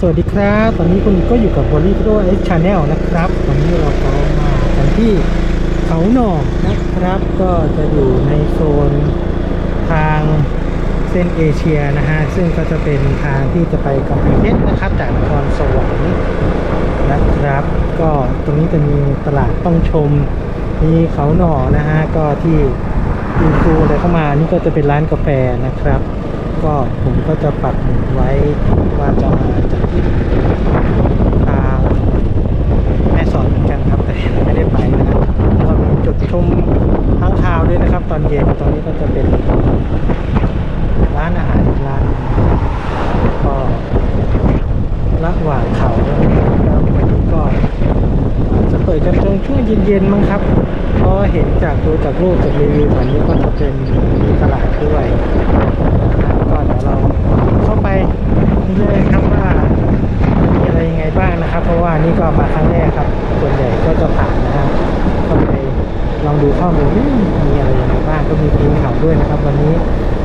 สวัสดีครับ ตอนนี้คุณก็อยู่กับบอลลี่โรเอชชาแนลนะครับ วันนี้เราก็มากันที่เขาหน่อนะครับ ก็จะอยู่ในโซนทางเส้นเอเชียนะฮะ ซึ่งก็จะเป็นทางที่จะไปกำแพงเพชรนะครับ จากนครสวรรค์นะครับ ก็ตรงนี้จะมีตลาดต้องชม มีเขาหนอนะฮะ ก็ที่อินฟูอะไรเข้ามา นี่ก็จะเป็นร้านกาแฟนะครับ ก็ผมก็จะปักหมุดไว้ว่าจะมาจากที่ทางแม่สอดเหมือนกันครับแต่ไม่ได้ไปนะครับก็มีจุดชมทั้งคาวด้วยนะครับ ตอนเย็นตรงนี้ก็จะเป็นร้านอาหารอีกร้านก็ระหว่างเขาแล้ววันนี้ก็จะเปิดกันจนช่วงเย็นๆมั้งครับเพราะเห็นจากดูจากรูปจากรีวิววันนี้ก็จะเป็นมีตลาดด้วย เดี๋ยวเราเข้าไปเรื่อยๆครับว่ามีอะไรยังไงบ้างนะครับ เพราะว่านี่ก็มาครั้งแรกครับ ส่วนใหญ่ก็จะผ่านนะฮะเข้าไปลองดูข้อมูลมีอะไรยังไงบ้างก็มีปีนเขาด้วยนะครับ วันนี้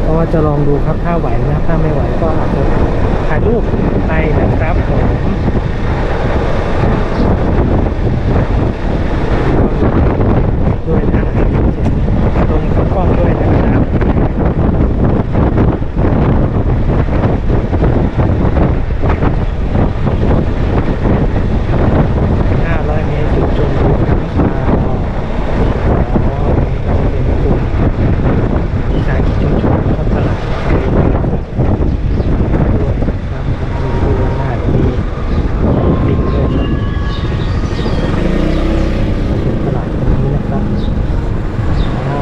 เพราะว่าจะลองดูครับถ้าไหวนะครับถ้าไม่ไหวก็อาจจะถ่ายรูปไปนะครับผมด้วยนะลงเข้ากล้องด้วยนะครับ 500 เมตรจุดชมวิวน้ำคาวอ๋อนี่ก็จะเป็นกลุ่มวิสาหกิจชุมชนนะครับตลาดไทยนะครับด้วยนะครับมีดูหน้ามีลิงด้วยครับเป็นตลาดตรงนี้นะครับอ๋อ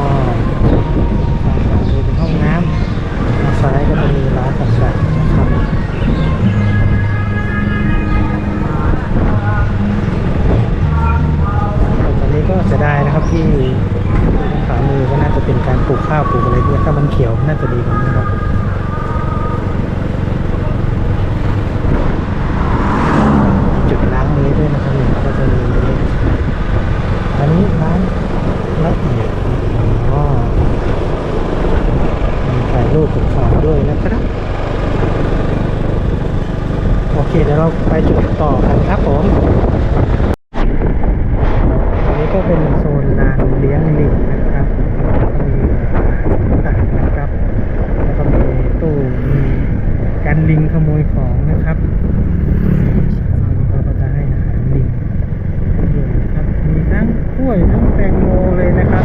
ทางขวามือเป็นห้องน้ำทางซ้ายก็จะมีร้านต่างๆนะครับ ตอนนี้ก็เสียดายนะครับที่ ขวามือก็น่าจะเป็นการปลูกข้าวปลูกอะไรด้วยถ้ามันเขียวน่าจะดีกว่านี้ครับมีจุดล้างมือด้วยนะครับนี่ก็จะมีอันนี้ร้านละเอียดอ๋อมีถ่ายรูปกับข่าวด้วยนะครับโอเคเดี๋ยวเราไปจุดต่อกันครับผม อันนี้ก็เป็นโซนลานเลี้ยงลิงนะครับ มีต่างนะครับ แล้วก็มีตู้มีกันลิงขโมยของนะครับเราก็จะให้อาหารลิงด้วยนะครับ มีทั้ง กล้วยทั้งแตงโมเลยนะครับ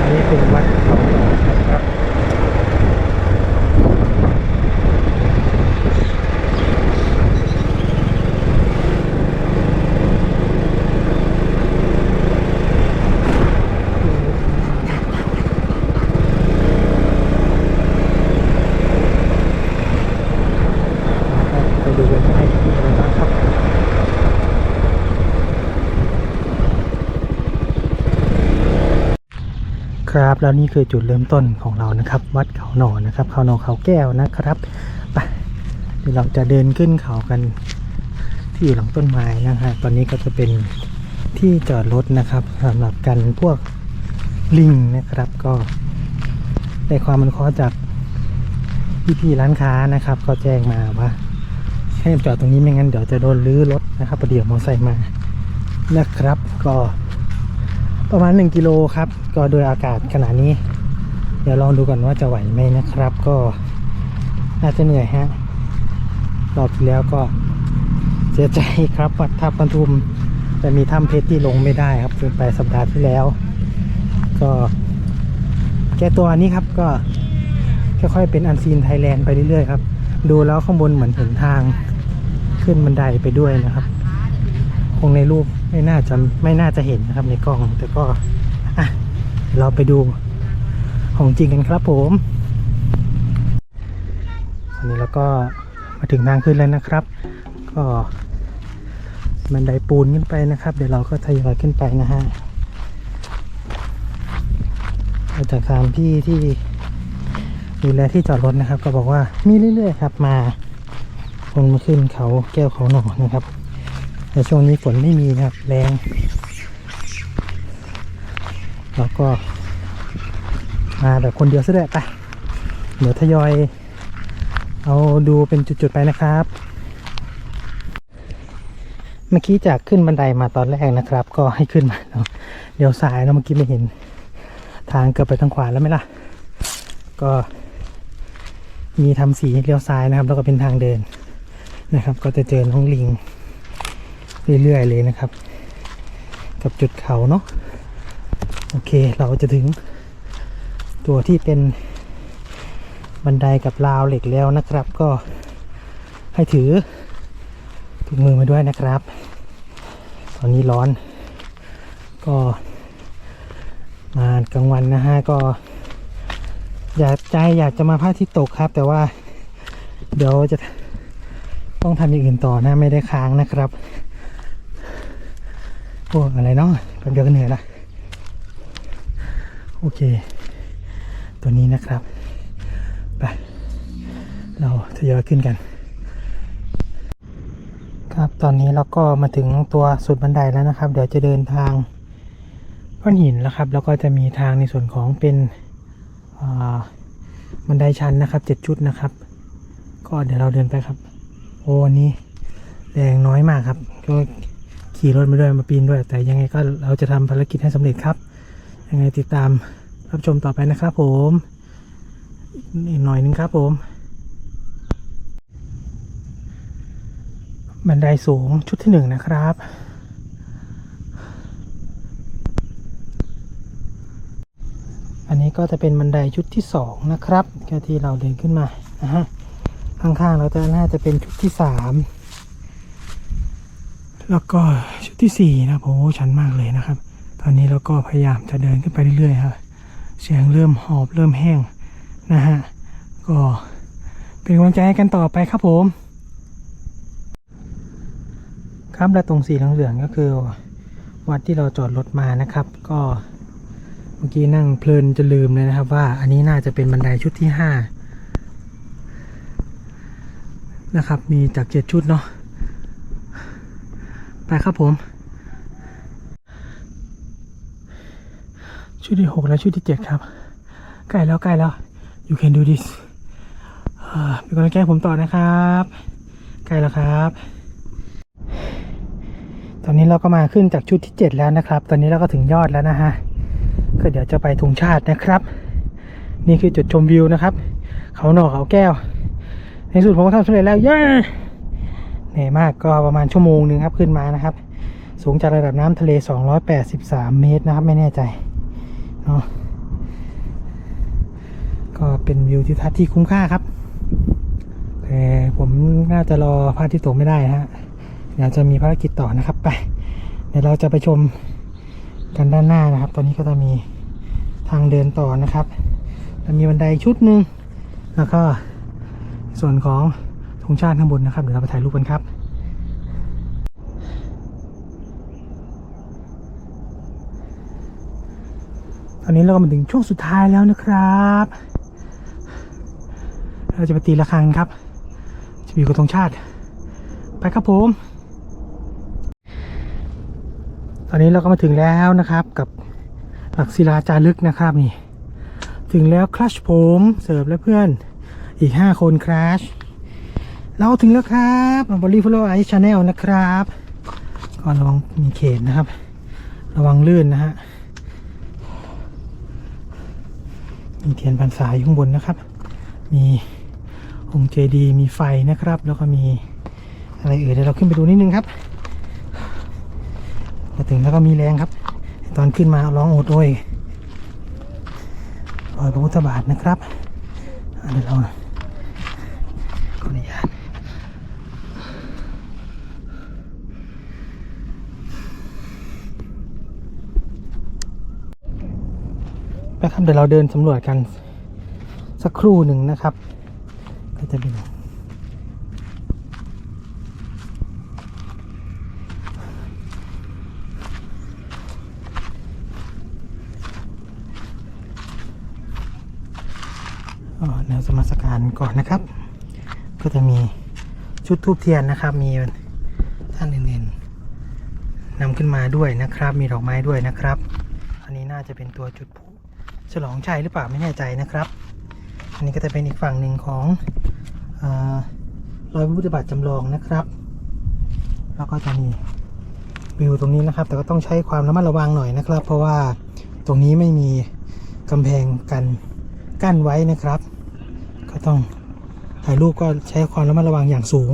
อันนี้เป็นวัดเขาหลอกนะครับ ไปดูกันให้มีอะไรบ้างครับ ครับ แล้วนี่คือจุดเริ่มต้นของเรานะครับ วัดเขาหนอนะครับ เขาหนอเขาแก้วนะครับไปเดี๋ยวเราจะเดินขึ้นเขากันที่อยู่หลังต้นไม้นะฮะตอนนี้ก็จะเป็นที่จอดรถนะครับสำหรับกันพวกลิงนะครับ ก็ได้ความมันเคราะห์จากพี่ๆร้านค้านะครับ ก็แจ้งมาว่าให้จอดตรงนี้ไม่งั้นเดี๋ยวจะโดนลื้อรถนะครับประเดี๋ยวมอเตอร์ไซค์มานะครับก็ ประมาณ 1 กิโลครับ ก็โดยอากาศขนาดนี้ เดี๋ยวลองดูก่อนว่าจะไหวไหมนะครับ ก็น่าจะเหนื่อยฮะรอบที่แล้วก็เสียใจครับวัดทับปทุมแต่มีถ้ำเพชรที่ลงไม่ได้ครับซึ่งไปสัปดาห์ที่แล้ว ก็แก้ตัวอันนี้ครับก็ค่อยๆเป็นอันซีนไทยแลนด์ไปเรื่อยๆครับ ดูแล้วข้างบนเหมือนเห็นทางขึ้นบันไดไปด้วยนะครับ งในรูปไม่น่าจะไม่น่าจะเห็นนะครับในกล้องแต่ก็อะเราไปดูของจริงกันครับผมอันนี้เราก็มาถึงทางขึ้นแล้วนะครับ ก็บันไดปูนขึ้นไปนะครับ เดี๋ยวเราก็ทยอยขึ้นไปนะฮะาจากตามพี่ที่ดูแลที่จอดรถนะครับ ก็บอกว่ามีเรื่อยๆครับ มาคนมาขึ้นเขาแก้วเขาหนอนะครับ แต่ช่วงนี้ฝนไม่มีนะครับแรงแล้วก็มาแบบคนเดียวซะด้วยไป เดี๋ยวทยอย เอาดูเป็นจุดๆไปนะครับ เมื่อกี้จากขึ้นบันไดมาตอนแรกนะครับ ก็ให้ขึ้นมาเดี๋ยวซ้ายเนาะเมื่อกี้ไม่เห็นทางเกือบไปทางขวาแล้วไหมล่ะ ก็มีทำสีเลี้ยวซ้ายนะครับ แล้วก็เป็นทางเดินนะครับ ก็จะเจอน้องลิง เรื่อยๆเลยนะครับ กับจุดเขาเนาะโอเคเราจะถึงตัวที่เป็นบันไดกับราวเหล็กแล้วนะครับ ก็ให้ถือถุงมือมาด้วยนะครับ ตอนนี้ร้อน ก็มากลางวันนะฮะก็ อยากใจอยากจะมาพระอาทิตย์ตกครับ แต่ว่าเดี๋ยวจะต้องทำอย่างอื่นต่อนะไม่ได้ค้างนะครับ โอ้อะไรเนาะแป๊บเดียวก็เหนื่อยละโอเค ตัวนี้นะครับไปเราทยอยขึ้นกัน ครับตอนนี้เราก็มาถึงตัวสุดบันไดแล้วนะครับ เดี๋ยวจะเดินทางก้อนหินแล้วครับ แล้วก็จะมีทางในส่วนของเป็นบันไดชันนะครับเจ็ดชุดนะครับ ก็เดี๋ยวเราเดินไปครับ โอ้วันนี้แรงน้อยมากครับก็ ขี่รถมาด้วยมาปีนด้วย แต่ยังไงก็เราจะทำภารกิจให้สำเร็จครับ ยังไงติดตามรับชมต่อไปนะครับผมอีกหน่อยนึงครับผม บันไดสูงชุดที่หนึ่งนะครับอันนี้ก็จะเป็นบันไดชุดที่สองนะครับก็ที่เราเดินขึ้นมานะฮะข้างๆเราจะน่าจะเป็นชุดที่สาม แล้วก็ชุดที่สี่นะโอ้ชันมากเลยนะครับ ตอนนี้เราก็พยายามจะเดินขึ้นไปเรื่อยๆครับเสียงเริ่มหอบเริ่มแห้งนะฮะก็เป็นกำลังใจให้กันต่อไปครับผม ครับและตรงสีเหลืองๆก็คือ วัดที่เราจอดรถมานะครับ ก็เมื่อกี้นั่งเพลินจะลืมเลยนะครับ ว่าอันนี้น่าจะเป็นบันไดชุดที่ห้านะครับมีจากเจ็ดชุดเนาะ ไปครับผม ชุดที่หกและชุดที่เจ็ดครับ ใกล้แล้วใกล้แล้ว you can do this เป็นกำลังใจผมต่อนะครับ ใกล้แล้วครับ ตอนนี้เราก็มาขึ้นจากชุดที่7แล้วนะครับ ตอนนี้เราก็ถึงยอดแล้วนะฮะ ก็เดี๋ยวจะไปธงชาตินะครับ นี่คือจุดชมวิวนะครับ เขาหนอกเขาแก้ว ในสุดผมก็ทำสำเร็จแล้วเย้ เหนื่อยมากก็ประมาณชั่วโมงหนึ่งครับขึ้นมานะครับ สูงจากระดับน้ำทะเล 283 เมตรนะครับ ไม่แน่ใจเนาะก็เป็นวิวทิวทัศน์ที่คุ้มค่าครับแต่ผมน่าจะรอพระอาทิตย์ตกไม่ได้นะฮะเดี๋ยวจะมีภารกิจต่อนะครับไปเดี๋ยวเราจะไปชมกันด้านหน้านะครับ ตอนนี้ก็จะมีทางเดินต่อนะครับจะมีบันไดชุดหนึ่งแล้วก็ส่วนของ ธงชาติข้างบนนะครับ เดี๋ยวเราไปถ่ายรูปกันครับตอนนี้เราก็มาถึงช่วงสุดท้ายแล้วนะครับ เราจะไปตีระฆังครับ จะมีกับธงชาติ ไปครับผม ตอนนี้เราก็มาถึงแล้วนะครับกับหลักศิลาจารึกนะครับนี่ ถึงแล้วคลัชผมเสิร์ฟและเพื่อนอีก 5 คนคราช เราถึงแล้วครับบริฟโลไอชาแนลนะครับก็ระวังมีเขตนะครับ ระวังลื่นนะฮะมีเทียนพรรษาอยู่ข้างบนนะครับ มีองค์เจดีย์มีไฟนะครับ แล้วก็มีอะไรเอ่ยเดี๋ยวเราขึ้นไปดูนิดนึงครับมาถึงแล้วก็มีแรงครับ ตอนขึ้นมาร้องโอดโอยรอยพระพุทธบาทนะครับเดี๋ยวเราขออนุญาต ไปครับเดี๋ยวเราเดินสำรวจกันสักครู่หนึ่งนะครับ ก็จะเป็นแนวสมสการก่อนนะครับ ก็จะมีชุดทูบเทียนนะครับ มีท่านเน้นๆนำขึ้นมาด้วยนะครับ มีดอกไม้ด้วยนะครับ อันนี้น่าจะเป็นตัวจุดพ ฉลองชัยหรือเปล่าไม่แน่ใจนะครับ อันนี้ก็จะเป็นอีกฝั่งหนึ่งของอรอยพระพุทธบาทจำลองนะครับ แล้วก็จะมีวิวตรงนี้นะครับ แต่ก็ต้องใช้ความระมัดระวังหน่อยนะครับ เพราะว่าตรงนี้ไม่มีกำแพงกันกั้นไว้นะครับ ก็ต้องถ่ายรูปก็ใช้ความระมัดระวังอย่างสูง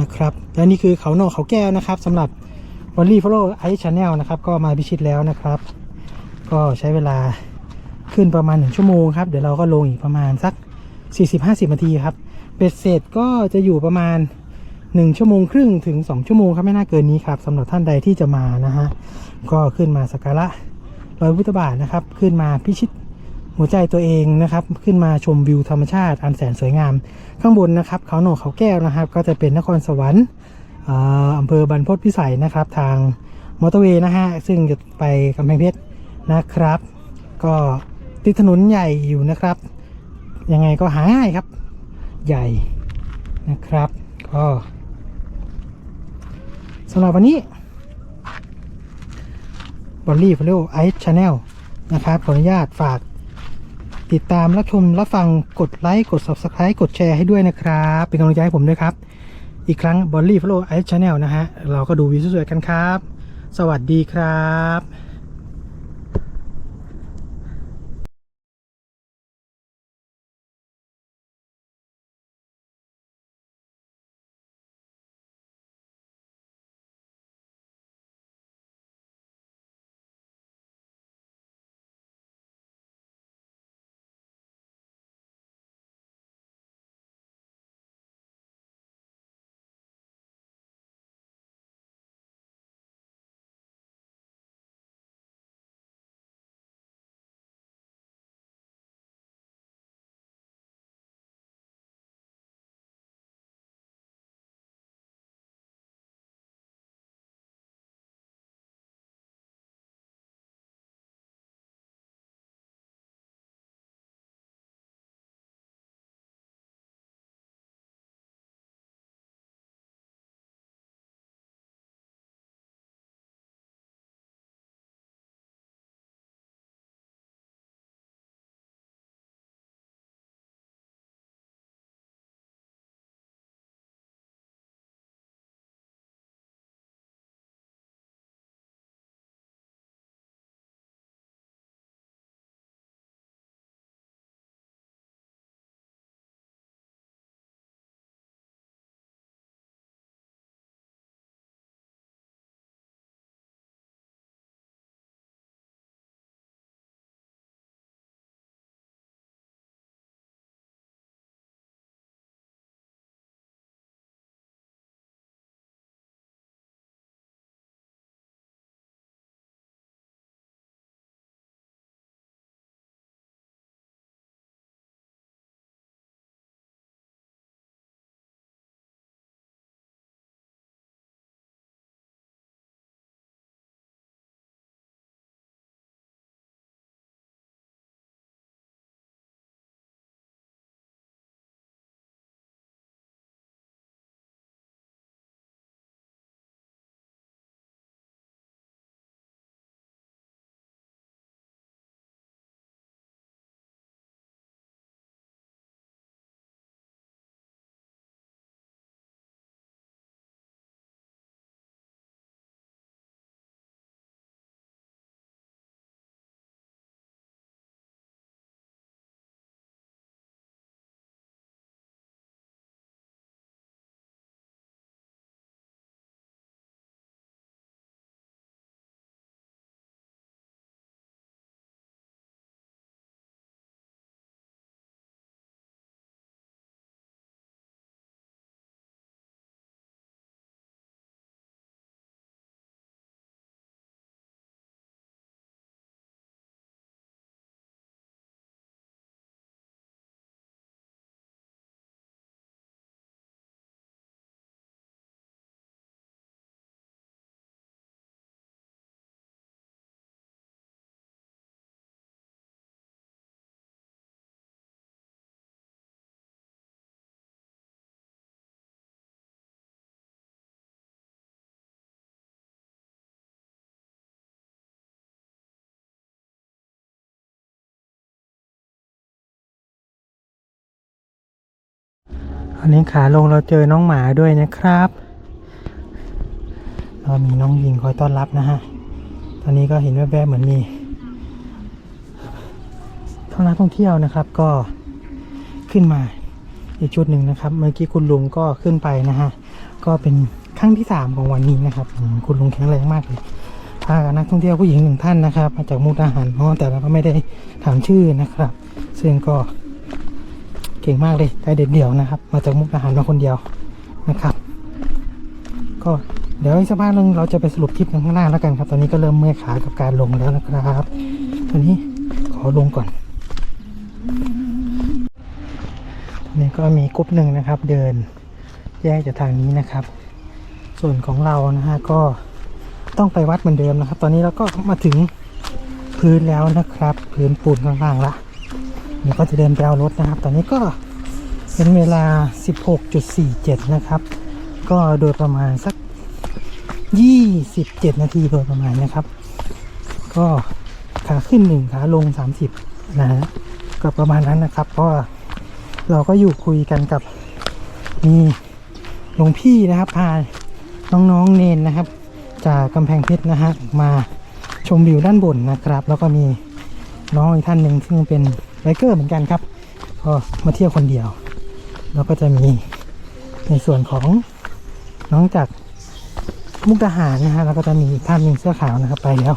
นะครับ และนี่คือเขาโนกเขาแก้วนะครับสำหรับวอลลี่ฟลโลไอชาแนลนะครับ ก็มาพิชิตแล้วนะครับ ก็ใช้เวลา ขึ้นประมาณ 1 ชั่วโมงครับ เดี๋ยวเราก็ลงอีกประมาณสัก 40-50นาทีครับเบ็ดเสร็จก็จะอยู่ประมาณ 1 ชั่วโมงครึ่งถึง 2 ชั่วโมงครับไม่น่าเกินนี้ครับสำหรับท่านใดที่จะมานะฮะก็ขึ้นมาสักการะรอยพุทธบาทนะครับ ขึ้นมาพิชิตหัวใจตัวเองนะครับ ขึ้นมาชมวิวธรรมชาติอันแสนสวยงาม ข้างบนนะครับเขาหนกเขาแก้วนะครับ ก็จะเป็นนครสวรรค์อ่าอำเภอบรรพตพิสัยนะครับ ทางมอเตอร์เวย์นะฮะซึ่งจะไปกำแพงเพชรนะครับ ก็ ติดถนนใหญ่อยู่นะครับ ยังไงก็หาง่ายครับ ใหญ่นะครับ ก็สำหรับวันนี้บอลลี่ฟลโลไอซ์ชาแนลนะครับ ขออนุญาตฝากติดตามรับชมรับฟังกดไลค์กด Subscribe กดแชร์ให้ด้วยนะครับ เป็นกำลังใจให้ผมด้วยครับ อีกครั้งบอลลี่ฟลโลไอซ์ชาแนลนะฮะ เราก็ดูวิวสวยๆกันครับ สวัสดีครับ นนี้ขาลงเราเจอน้องหมาด้วยนะครับมแล้วก็มีน้องยิงคอยต้อนรับนะฮะ ตอนนี้ก็เห็นแวบๆเหมือนมีท่องนักท่องเที่ยวนะครับก็ขึ้นมาอีกชุดหนึ่งนะครับ เมื่อกี้คุณลุงก็ขึ้นไปนะฮะ ก็เป็นครั้งที่สามของวันนี้นะครับ คุณลุงแข็งแรงมากเลยพากับนักท่องเที่ยวผู้หญิงหนึ่งท่านนะครับ มาจากมุกดาหารเพราะแต่เราก็ไม่ได้ถามชื่อนะครับ ซึ่งก็ ก่งมากเลยได้เด็ดเดี่ยวนะครับ มาจากมุกดาหารมาคนเดียวนะครับ ก็เดี๋ยวอีกสักพักหนึงเราจะไปสรุปทริปกันข้างล่าแล้วกันครับ ตอนนี้ก็เริ่มเมื่อยขากับการลงแล้วนะครับ ตอนนี้ขอลงก่อนตอนนี้ก็มีกรุ๊ปหนึ่งนะครับ เดินแยกจากทางนี้นะครับ ส่วนของเรานะฮะก็ต้องไปวัดเหมือนเดิมนะครับ ตอนนี้เราก็มาถึงพื้นแล้วนะครับ พื้นปูนข้างล่างละ นี่ก็จะเดินไปเอารถนะครับ ตอนนี้ก็เป็นเวลา 16.47 นะครับ ก็โดยประมาณสัก 27 นาทีโดยประมาณนะครับ ก็ขาขึ้นหนึ่งขาลง 30 นะฮะก็ประมาณนั้นนะครับ เพราะเราก็อยู่คุยกันกับมีหลวงพี่นะครับพาน้องๆเนนนะครับ จากกำแพงเพชรนะฮะมาชมวิวด้านบนนะครับ แล้วก็มีน้องอีกท่านหนึ่งซึ่งเป็น ไบเกอร์เหมือนกันครับก็มาเที่ยวคนเดียว แล้วก็จะมีในส่วนของน้องจากมุกดาหารนะฮะแล้วก็จะมีท่านหนึ่งเสื้อขาวนะครับไปแล้ว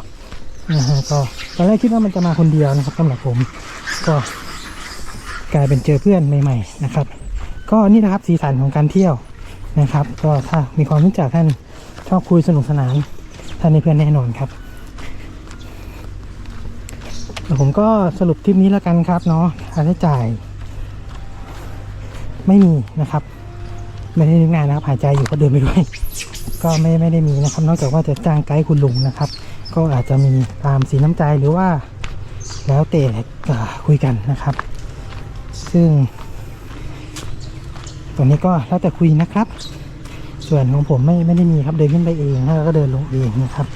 นะฮะก็ตอนแรกคิดว่ามันจะมาคนเดียวนะครับสำหรับผมก็กลายเป็นเจอเพื่อนใหม่ ๆ นะครับ ก็นี่นะครับสีสันของการเที่ยวนะครับ ก็ถ้ามีความรู้จักท่านชอบคุยสนุกสนานท่านในเพื่อนแน่นอนครับ ผมก็สรุปทริปนี้แล้วกันครับเนาะค่าใช้จ่าย ไม่มีนะครับ ไม่ได้นึกงานนะครับ หายใจอยู่ก็เดินไปด้วย ก็ไม่ไม่ได้มีนะครับ นอกจากว่าจะจ้างไกด์คุณลุงนะครับ ก็อาจจะมีตามสีน้ำใจหรือว่า แล้วแต่คุยกันนะครับ ซึ่งตรงนี้ก็แล้วแต่คุยนะครับ ส่วนของผมไม่ไม่ได้มีครับเดินขึ้นไปเองแล้วก็เดินลงเองนะครับ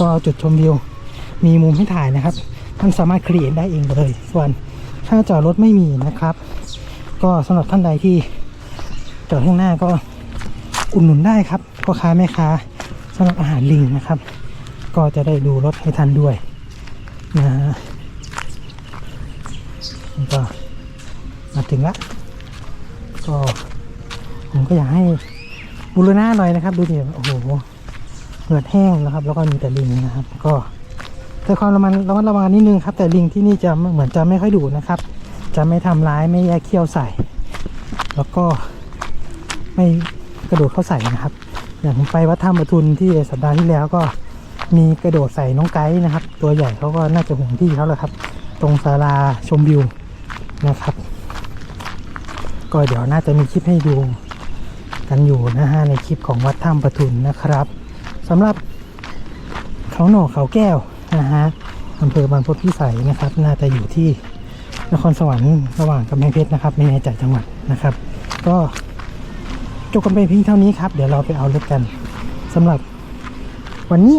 ก็จุดชมวิวมีมุมให้ถ่ายนะครับ ท่านสามารถครีเอทได้เองเลย ส่วนถ้าจอดรถไม่มีนะครับ ก็สำหรับท่านใดที่จอดข้างหน้าก็อุดหนุนได้ครับพ่อค้าแม่ค้าสำหรับอาหารลิงนะครับ ก็จะได้ดูรถให้ท่านด้วยนะฮะก็มาถึงละก็ผมก็อยากให้บูรณะหน่อยนะครับ ดูดิโอ้โหเหงื่อแห้งนะครับ แล้วก็มีแต่ลิงนะครับ ก็ แต่ความระมัดระมัดระวังนิดนึงครับ แต่ลิงที่นี่จะเหมือนจะไม่ค่อยดุนะครับ จะไม่ทำร้ายไม่แยกเขี้ยวใส่ แล้วก็ไม่กระโดดเข้าใส่นะครับ อย่างผมไปวัดถ้ำประทุนที่สัปดาห์ที่แล้วก็มีกระโดดใส่น้องไก่นะครับ ตัวใหญ่เขาก็น่าจะห่วงที่เขาแหละครับ ตรงศาลาชมวิวนะครับ ก็เดี๋ยวน่าจะมีคลิปให้ดูกันอยู่นะฮะในคลิปของวัดถ้ำประทุนนะครับสำหรับเขาหน่อเขาแก้ว นะฮะอำเภอบางพตพิสัยนะครับ น่าจะอยู่ที่นครสวรรค์ระหว่างกำแพงเพชรนะครับ ไม่แน่ใจจังหวัดนะครับ ก็จบกันไปเพียงเท่านี้ครับ เดี๋ยวเราไปเอารถกันสำหรับวันนี้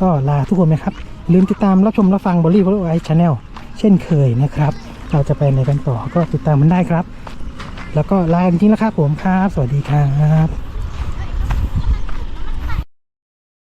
ก็ลาทุกคนไหมครับ ลืมติดตามรับชมรับฟังบอลลี่วอลไอชาแนลเช่นเคยนะครับ เราจะไปในกันต่อก็ติดตามมันได้ครับ แล้วก็ลาจริงๆแล้วครับผมครับ สวัสดีครับ